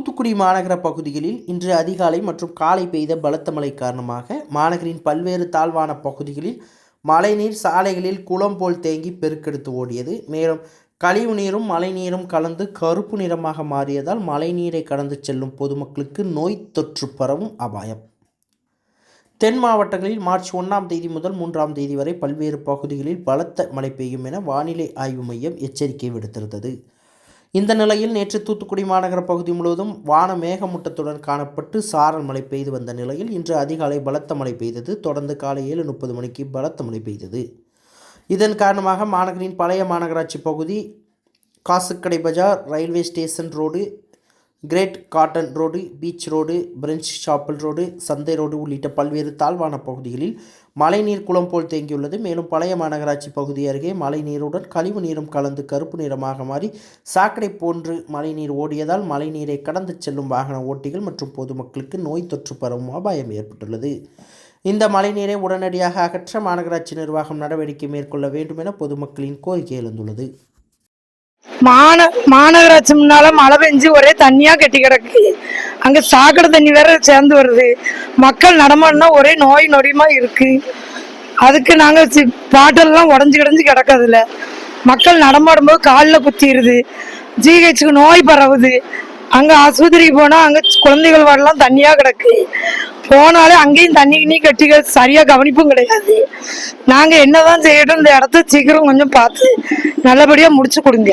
தூத்துக்குடி மாநகர பகுதிகளில் இன்று அதிகாலை மற்றும் காலை பெய்த பலத்த மழை காரணமாக மாநகரின் பல்வேறு தாழ்வான பகுதிகளில் மழைநீர் சாலைகளில் குளம் போல் தேங்கி பெருக்கெடுத்து ஓடியது. மேலும் கழிவு நீரும் மழைநீரும் கலந்து கருப்பு நிறமாக மாறியதால் மழைநீரை கடந்து செல்லும் பொதுமக்களுக்கு நோய் தொற்று பரவும் அபாயம். தென் மாவட்டங்களில் மார்ச் ஒன்றாம் தேதி முதல் மூன்றாம் தேதி வரை பல்வேறு பகுதிகளில் பலத்த மழை பெய்யும் என வானிலை ஆய்வு மையம் எச்சரிக்கை விடுத்திருந்தது. இந்த நிலையில் நேற்று தூத்துக்குடி மாநகர பகுதி முழுவதும் வான மேகமூட்டத்துடன் காணப்பட்டு சாரல் மழை பெய்து வந்த நிலையில் இன்று அதிகாலை பலத்த மழை பெய்தது. தொடர்ந்து காலை ஏழு முப்பது மணிக்கு பலத்த மழை பெய்தது. இதன் காரணமாக மாநகரின் பழைய மாநகராட்சி பகுதி காசுக்கடை பஜார் railway station road great cotton road beach road French chapel road சந்தை ரோடு உள்ளிட்ட பல்வேறு தாழ்வான பகுதிகளில் மழைநீர் குளம் போல் தேங்கியுள்ளது. மேலும் பழைய மாநகராட்சி பகுதி அருகே மழைநீருடன் கழிவு நீரும் கலந்து கருப்பு நிறமாக மாறி சாக்கடை போன்று மழைநீர் ஓடியதால் மழைநீரை கடந்து செல்லும் வாகன ஓட்டிகள் மற்றும் பொதுமக்களுக்கு நோய் தொற்று பரவும் அபாயம் ஏற்பட்டுள்ளது. இந்த மழைநீரை உடனடியாக அகற்ற மாநகராட்சி நிர்வாகம் நடவடிக்கை மேற்கொள்ள வேண்டும் என பொதுமக்களின் கோரிக்கை எழுந்துள்ளது. மாந மாநகராட்சி முன்னால மழை பெஞ்சு ஒரே தண்ணியா கட்டி கிடக்கு. அங்க சாக்கடை தண்ணி வேற சேர்ந்து வருது. மக்கள் நடமாடினா ஒரே நோய் நொடியுமா இருக்கு. அதுக்கு நாங்க பாட்டெல்லாம் உடஞ்சு கிடஞ்சு கிடக்கதுல மக்கள் நடமாடும் போது காலில் குத்திடுது ஜிஹெச்சுக்கு நோய் பரவுது. அங்க ஆஸ்பத்திரிக்கு போனா அங்க குழந்தைகள் வாடலாம் தண்ணியா கிடக்கு. போனாலே அங்கேயும் தண்ணி கிண்ணி கட்டி சரியாக சரியா கவனிப்பும் கிடையாது. நாங்க என்னதான் செய்யட்டும் இந்த இடத்த சீக்கிரம் கொஞ்சம் பார்த்து நல்லபடியா முடிச்சு கொடுங்க.